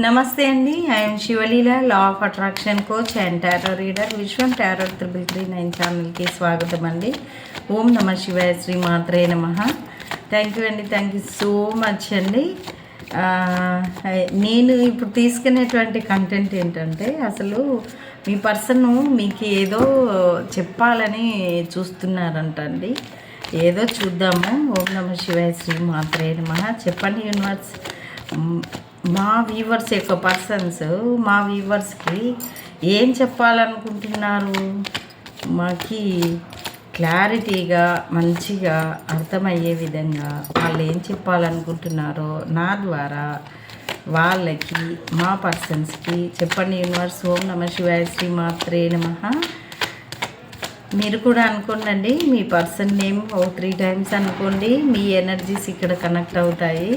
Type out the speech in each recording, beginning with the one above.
నమస్తే అండి. I'm Shivaleela law of attraction coach and tarot reader Vishwam tarot triple three nine ఛానల్కి స్వాగతం అండి. ఓం నమ శివాయ శ్రీ మాత్రే నమ. థ్యాంక్ యూ అండి. థ్యాంక్ యూ సో మచ్ అండి. నేను ఇప్పుడు తీసుకునేటువంటి కంటెంట్ ఏంటంటే అసలు మీ పర్సన్ మీకు ఏదో చెప్పాలని చూస్తున్నారంట అండి ఏదో చూద్దాము. ఓం నమ శివాయ శ్రీ మాత్రే నమ. చెప్పండి యూనివర్స్. మా వ్యూవర్స్ యొక్క పర్సన్స్ మా వ్యూవర్స్కి ఏం చెప్పాలనుకుంటున్నారు? మాకి క్లారిటీగా మంచిగా అర్థమయ్యే విధంగా వాళ్ళు ఏం చెప్పాలనుకుంటున్నారో నా ద్వారా వాళ్ళకి మా పర్సన్స్కి చెప్పండి యూనివర్స్ ఓం నమ శివాయ శ్రీ మాత్రే మీరు కూడా అనుకోండి మీ పర్సన్ నేమ్ ఓ త్రీ టైమ్స్ అనుకోండి మీ ఎనర్జీస్ ఇక్కడ కనెక్ట్ అవుతాయి.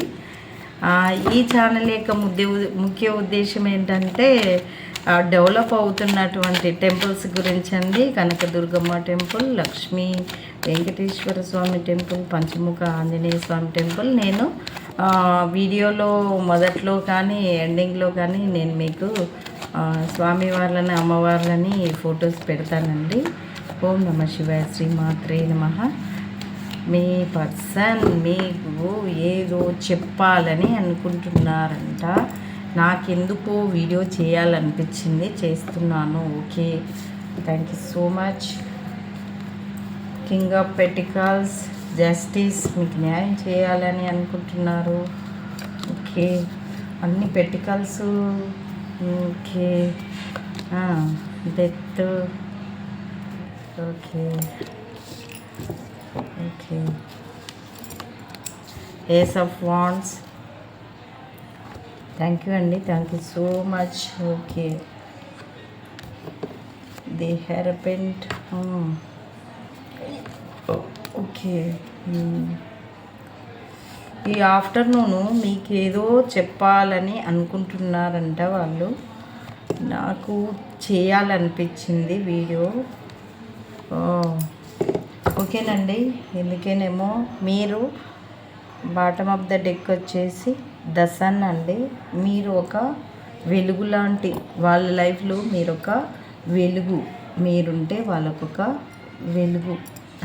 ఈ ఛానల్ యొక్క ముద్య ముఖ్య ఉద్దేశం ఏంటంటే డెవలప్ అవుతున్నటువంటి టెంపుల్స్ గురించి అండి. Kanakadurgamma temple Lakshmi Venkateswara Swamy temple Panchamukha Anjaneya Swamy temple నేను వీడియోలో మొదట్లో కానీ ఎండింగ్లో కానీ నేను మీకు స్వామి వాళ్ళని అమ్మవార్లని ఫొటోస్ పెడతానండి. ఓం నమ శివాయ శ్రీమాత్రే మాత్రే మీ పర్సన్ మీకు ఏదో చెప్పాలని అనుకుంటున్నారంట. నాకెందుకో వీడియో చేయాలనిపించింది చేస్తున్నాను. Okay. Thank you so much. King of pentacles justice మీకు న్యాయం చేయాలని అనుకుంటున్నారు. ఓకే. అన్ని pentacles okay. Death. Okay. Okay ace of wands thank you అండి thank you so much okay the hierophant okay ఈ ఆఫ్టర్నూను మీకు ఏదో చెప్పాలని అనుకుంటున్నారంట వాళ్ళు. నాకు చేయాలనిపించింది వీడియో. ఓ, ఓకేనండి ఎందుకేనేమో మీరు బాటమ్ ఆఫ్ ద డెక్ వచ్చేసి దసన్ అండి. మీరు ఒక వెలుగు లాంటి వాళ్ళ లైఫ్లో మీరు ఒక వెలుగు మీరుంటే వాళ్ళకొక వెలుగు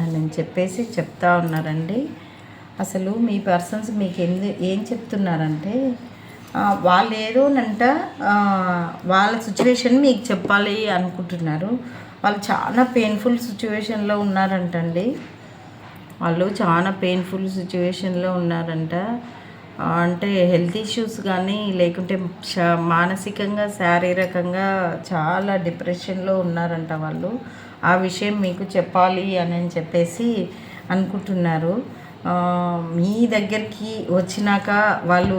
అని చెప్పేసి చెప్తా ఉన్నారండి. అసలు మీ పర్సన్స్ మీకు ఎందు ఏం చెప్తున్నారంటే వాళ్ళు ఏదోనంట వాళ్ళ సిచ్యువేషన్ మీకు చెప్పాలి అనుకుంటున్నారు. వాళ్ళు చాలా పెయిన్ఫుల్ సిచ్యువేషన్లో ఉన్నారంటండి. వాళ్ళు చాలా పెయిన్ఫుల్ సిచ్యువేషన్లో ఉన్నారంట. అంటే హెల్త్ ఇష్యూస్ కానీ లేకుంటే మానసికంగా శారీరకంగా చాలా డిప్రెషన్లో ఉన్నారంట వాళ్ళు. ఆ విషయం మీకు చెప్పాలి అని చెప్పేసి అనుకుంటున్నారు. మీ దగ్గరికి వచ్చినాక వాళ్ళు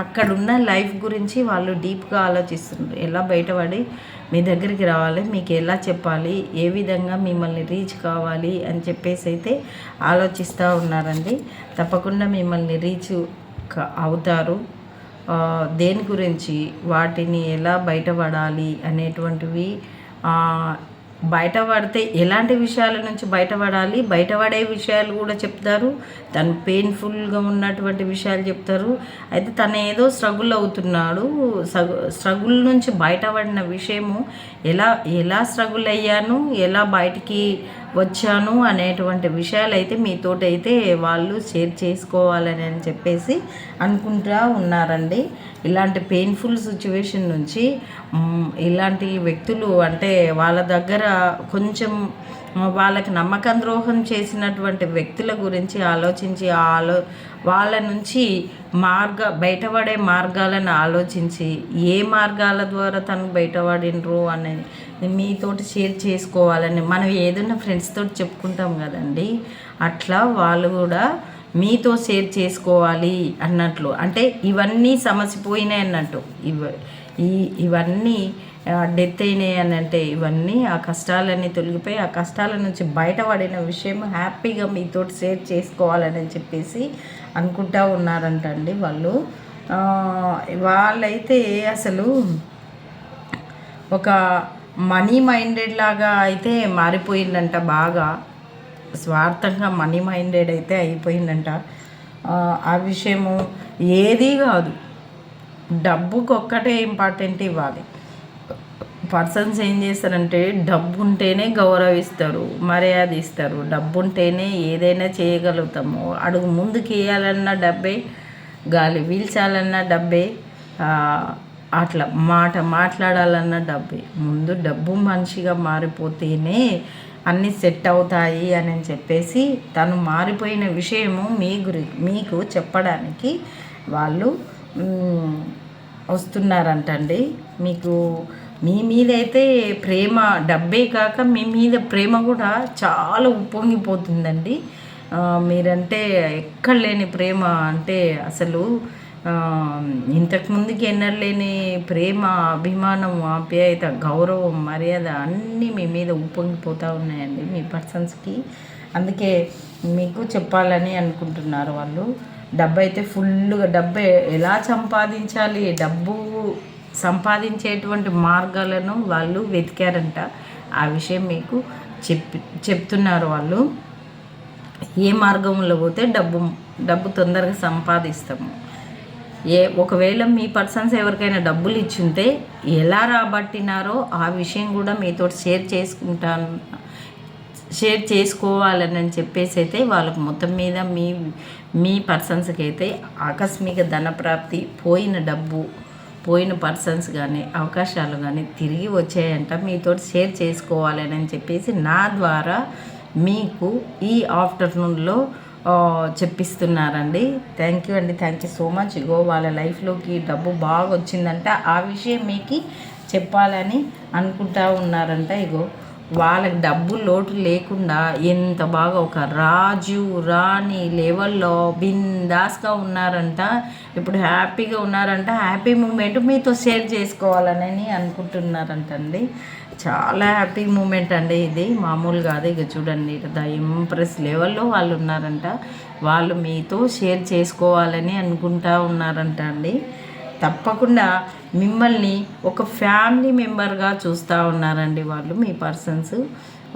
అక్కడున్న లైఫ్ గురించి వాళ్ళు డీప్గా ఆలోచిస్తున్నారు ఎలా బయటపడి మీ దగ్గరికి రావాలి మీకు ఎలా చెప్పాలి ఏ విధంగా మిమ్మల్ని రీచ్ కావాలి అని చెప్పేసి అయితే ఆలోచిస్తూ ఉన్నారండి. తప్పకుండా మిమ్మల్ని రీచ్ అవుతారు. దేని గురించి వాటిని ఎలా బయటపడాలి అనేటువంటివి బయటపడితే ఎలాంటి విషయాల నుంచి బయటపడాలి? బయటపడే విషయాలు కూడా చెప్తారు. తను పెయిన్ఫుల్గా ఉన్నటువంటి విషయాలు చెప్తారు. అయితే తను ఏదో స్ట్రగుల్ అవుతున్నాడు. స్ట్రగుల్ నుంచి బయటపడిన విషయము ఎలా ఎలా స్ట్రగుల్ అయ్యాను? ఎలా బయటికి వచ్చాను అనేటువంటి విషయాలు అయితే మీతోటి అయితే వాళ్ళు షేర్ చేసుకోవాలని అని చెప్పేసి అనుకుంటా ఉన్నారండి. ఇలాంటి పెయిన్ఫుల్ సిచ్యువేషన్ నుంచి ఇలాంటి వ్యక్తులు అంటే వాళ్ళ దగ్గర కొంచెం వాళ్ళకి నమ్మకం ద్రోహం చేసినటువంటి వ్యక్తుల గురించి ఆలోచించి ఆలో వాళ్ళ నుంచి మార్గ బయటపడే మార్గాలను ఆలోచించి ఏ మార్గాల ద్వారా తను బయటపడినరు అనేది మీతోటి షేర్ చేసుకోవాలని మనం ఏదైనా ఫ్రెండ్స్తో చెప్పుకుంటాం కదండి. అట్లా వాళ్ళు కూడా మీతో షేర్ చేసుకోవాలి అన్నట్లు. అంటే ఇవన్నీ సమసిపోయినాయి అన్నట్టు. ఇవ ఈ ఇవన్నీ డెత్ అయినాయి అని అంటే ఇవన్నీ ఆ కష్టాలన్నీ తొలగిపోయి ఆ కష్టాల నుంచి బయటపడిన విషయం హ్యాపీగా మీతో షేర్ చేసుకోవాలని చెప్పేసి అనుకుంటా ఉన్నారంటండి వాళ్ళు. వాళ్ళైతే అసలు ఒక మనీ మైండెడ్ లాగా అయితే మారిపోయిందంట బాగా. స్వార్థంగా మనీ మైండెడ్ అయితే అయిపోయిందంట. ఆ, విషయము ఏదీ కాదు. డబ్బుకి ఒక్కటే ఇంపార్టెంట్ ఇవ్వాలి. పర్సన్స్ ఏం చేస్తారంటే డబ్బు ఉంటేనే గౌరవిస్తారు మర్యాద ఇస్తారు. డబ్బు ఉంటేనే ఏదైనా చేయగలుగుతాము. అడుగు ముందుకు వేయాలన్నా డబ్బే గాలి పీల్చాలన్నా డబ్బే అట్లా మాట మాట్లాడాలన్న డబ్బే. ముందు డబ్బు మనిషిగా మారిపోతేనే అన్నీ సెట్ అవుతాయి అని చెప్పేసి తను మారిపోయిన విషయము మీ గురి మీకు చెప్పడానికి వాళ్ళు వస్తున్నారంటండి. మీకు మీ మీద అయితే ప్రేమ డబ్బే కాక మీ మీద ప్రేమ కూడా చాలా ఉప్పొంగిపోతుందండి. మీరంటే ఎక్కడ లేని ప్రేమ అంటే అసలు ఆ, ఇంతకు ప్రేమ అభిమానం ఆప్యాయత గౌరవం మర్యాద అన్నీ మీ మీద ఉప్పొంగిపోతూ ఉన్నాయండి మీ పర్సన్స్కి. అందుకే మీకు చెప్పాలని అనుకుంటున్నారు వాళ్ళు. డబ్బు అయితే ఫుల్గా డబ్బు ఎలా సంపాదించాలి డబ్బు సంపాదించేటువంటి మార్గాలను వాళ్ళు వెతికారంట. ఆ విషయం మీకు చెప్పి చెప్తున్నారు వాళ్ళు. ఏ మార్గంలో పోతే డబ్బు డబ్బు తొందరగా సంపాదిస్తాము. ఏ ఒకవేళ మీ పర్సన్స్ ఎవరికైనా డబ్బులు ఇచ్చుంటే ఎలా రాబట్టినారో ఆ విషయం కూడా మీతో షేర్ చేసుకుంటాను. షేర్ చేసుకోవాలని అని చెప్పేసి అయితే వాళ్ళకు మొత్తం మీద మీ మీ పర్సన్స్కి అయితే ఆకస్మిక ధనప్రాప్తి పోయిన డబ్బు పోయిన పర్సన్స్ కానీ అవకాశాలు కానీ తిరిగి వచ్చాయంట. మీతో షేర్ చేసుకోవాలని అని చెప్పేసి నా ద్వారా మీకు ఈ ఆఫ్టర్నూన్లో చెప్పిస్తున్నారండి. థ్యాంక్ యూ అండి. Thank you so much ego వాళ్ళ లైఫ్లోకి డబ్బు బాగా వచ్చిందంట. ఆ విషయం మీకు చెప్పాలని అనుకుంటా ఉన్నారంట ఇగో. వాళ్ళకి డబ్బు లోటు లేకుండా ఎంత బాగా ఒక రాజు రాణి లెవెల్లో బిందాస్గా ఉన్నారంట. ఇప్పుడు హ్యాపీగా ఉన్నారంట. హ్యాపీ మూమెంట్ మీతో షేర్ చేసుకోవాలని అనుకుంటున్నారంటండి. చాలా హ్యాపీ మూమెంట్ అండి ఇది. మామూలు కాదు ఇక చూడండి ద ఇంప్రెస్ లెవెల్లో వాళ్ళు ఉన్నారంట. వాళ్ళు మీతో షేర్ చేసుకోవాలని అనుకుంటా ఉన్నారంట అండి తప్పకుండా మిమ్మల్ని ఒక ఫ్యామిలీ మెంబర్గా చూస్తూ ఉన్నారండి వాళ్ళు మీ పర్సన్స్.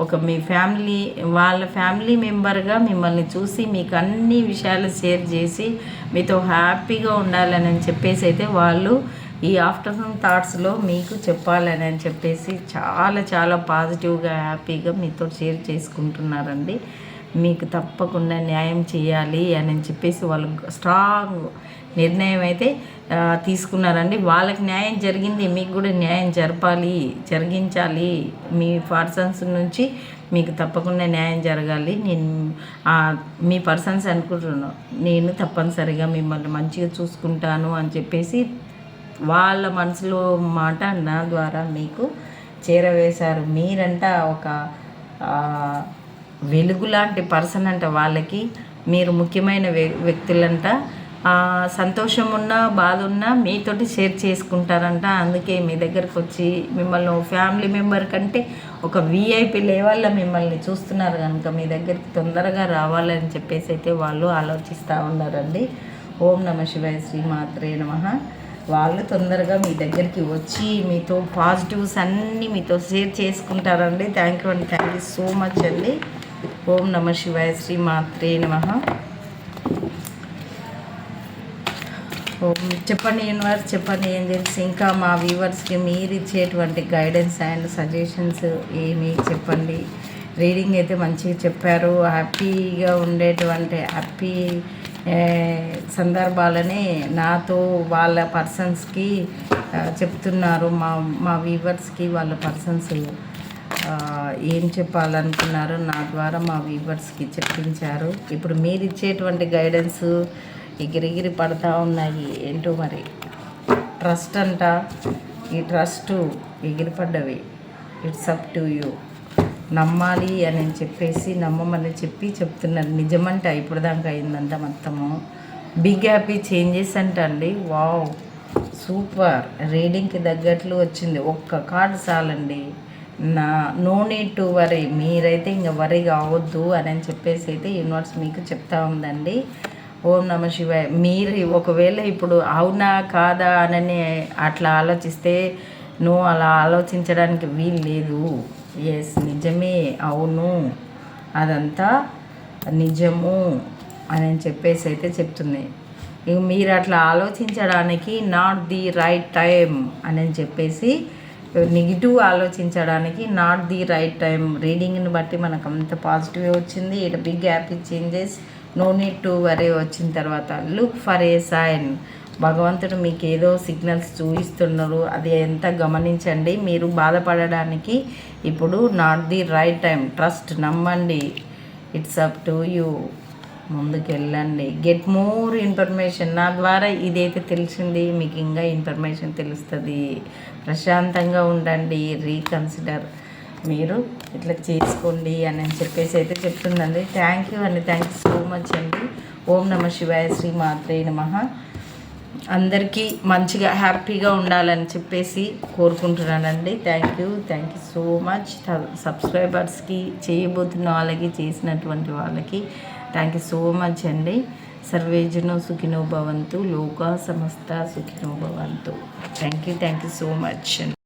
ఒక మీ ఫ్యామిలీ వాళ్ళ ఫ్యామిలీ మెంబర్గా మిమ్మల్ని చూసి మీకు అన్ని విషయాలు షేర్ చేసి మీతో హ్యాపీగా ఉండాలని చెప్పేసి అయితే వాళ్ళు ఈ ఆఫ్టర్నూన్ థాట్స్లో మీకు చెప్పాలని అని చెప్పేసి చాలా చాలా పాజిటివ్గా హ్యాపీగా మీతో షేర్ చేసుకుంటున్నారండి. మీకు తప్పకుండా న్యాయం చేయాలి అని చెప్పేసి వాళ్ళు స్ట్రాంగ్ నిర్ణయం అయితే తీసుకున్నారండి. వాళ్ళకి న్యాయం జరిగింది మీకు కూడా న్యాయం జరపాలి జరిగించాలి. మీ పర్సన్స్ నుంచి మీకు తప్పకుండా న్యాయం జరగాలి. నేను మీ పర్సన్స్ అనుకుంటున్నాను నేను తప్పనిసరిగా మిమ్మల్ని మంచిగా చూసుకుంటాను అని చెప్పేసి వాళ్ళ మనసులో మాట నా ద్వారా మీకు చేరవేశారు. మీరంట ఒక వెలుగు లాంటి పర్సన్ అంట వాళ్ళకి. మీరు ముఖ్యమైన వ్య- వ్యక్తులంట. సంతోషం ఉన్నా బాధ ఉన్నా మీతోటి షేర్ చేసుకుంటారంట. అందుకే మీ దగ్గరకు వచ్చి మిమ్మల్ని ఫ్యామిలీ మెంబర్ కంటే ఒక విఐపి లెవెల్లో మిమ్మల్ని చూస్తున్నారు కనుక మీ దగ్గరికి తొందరగా రావాలని చెప్పేసి అయితే వాళ్ళు ఆలోచిస్తూ ఉన్నారండి. ఓం నమ శివాయ శ్రీమాత్రే నమ. వాళ్ళు తొందరగా మీ దగ్గరికి వచ్చి మీతో పాజిటివ్స్ అన్నీ మీతో షేర్ చేసుకుంటారండి. థ్యాంక్ యూ అండి. థ్యాంక్ యూ సో మచ్ అండి. ఓం నమ శివాయ శ్రీమాత్రే నమ ఓం చెప్పండి యూనివర్స్ చెప్పండి ఏం తెలుసు? ఇంకా మా వ్యూవర్స్కి మీరు ఇచ్చేటువంటి గైడెన్స్ అండ్ సజెషన్స్ ఏమి చెప్పండి? రీడింగ్ అయితే మంచిగా చెప్పారు. హ్యాపీగా ఉండేటువంటి హ్యాపీ సందర్భాలనే సందర్భాలని నాతో వాళ్ళ పర్సన్స్కి చెప్తున్నారు. మా మా వ్యూవర్స్కి వాళ్ళ పర్సన్స్ ఏం చెప్పాలనుకున్నారు నా ద్వారా మా వ్యూవర్స్కి చెప్పించారు. ఇప్పుడు మీరు ఇచ్చేటువంటి గైడెన్స్ ఎగిరిగిరి పడతా ఉన్నాయి. ఏంటో మరి? ట్రస్ట్ అంట? ఈ trust ఎగిరిపడ్డవి. It's up to you. నమ్మాలి అని చెప్పేసి నమ్మమని చెప్పి చెప్తున్నారు. నిజమంట ఇప్పుడు దాకా అయిందంట మొత్తము. బిగ్ హ్యాపీ చేంజెస్ అంట అండి వావ్! సూపర్! రీడింగ్కి తగ్గట్లు వచ్చింది. ఒక్క కార్డు చాలండి. నా నో నీడ్ టు వరీ. మీరైతే ఇంకా వరీ కావద్దు అని అని చెప్పేసి అయితే యూనివర్స్ మీకు చెప్తా ఉందండి. ఓం నమ శివాయ. మీరు ఒకవేళ ఇప్పుడు అవునా కాదా అని అట్లా ఆలోచిస్తే నువ్వు అలా ఆలోచించడానికి వీలు లేదు. ఎస్ నిజమే అవును. అదంతా నిజము అని చెప్పేసి అయితే చెప్తుంది. ఇక మీరు అట్లా ఆలోచించడానికి నాట్ ది రైట్ టైం అని చెప్పేసి నెగిటివ్ ఆలోచించడానికి నాట్ ది రైట్ టైం రీడింగ్ని బట్టి మనకు అంత పాజిటివ్ వచ్చింది. It big happy changes no need to worry వచ్చిన తర్వాత లుక్ ఫర్ ఏ సైన్ భగవంతుడు మీకు ఏదో సిగ్నల్స్ చూపిస్తున్నారు అది ఎంత గమనించండి. మీరు బాధపడడానికి ఇప్పుడు not the right time trust నమ్మండి. ఇట్స్ అప్ టు యూ ముందుకెళ్ళండి. గెట్ మోర్ ఇన్ఫర్మేషన్ నా ద్వారా ఇదైతే తెలిసింది మీకు ఇంకా ఇన్ఫర్మేషన్ తెలుస్తుంది. ప్రశాంతంగా ఉండండి. రీకన్సిడర్ మీరు ఇట్లా చేసుకోండి అని చెప్పేసి అయితే చెప్తుందండి. థ్యాంక్ యూ అండి. థ్యాంక్ యూ సో మచ్ అండి. ఓం నమ శివాయ శ్రీ మాత్రే నమః. అందరికీ మంచిగా హ్యాపీగా ఉండాలని చెప్పేసి కోరుకుంటున్నానండి. Thank you thank you so much సబ్స్క్రైబర్స్కి చేయబోతున్న వాళ్ళకి చేసినటువంటి వాళ్ళకి థ్యాంక్ యూ సో మచ్ అండి. సర్వేజనో సుఖినో భవంతు లోకా సమస్త సుఖినో భవంతు. Thank you thank you so much అండి.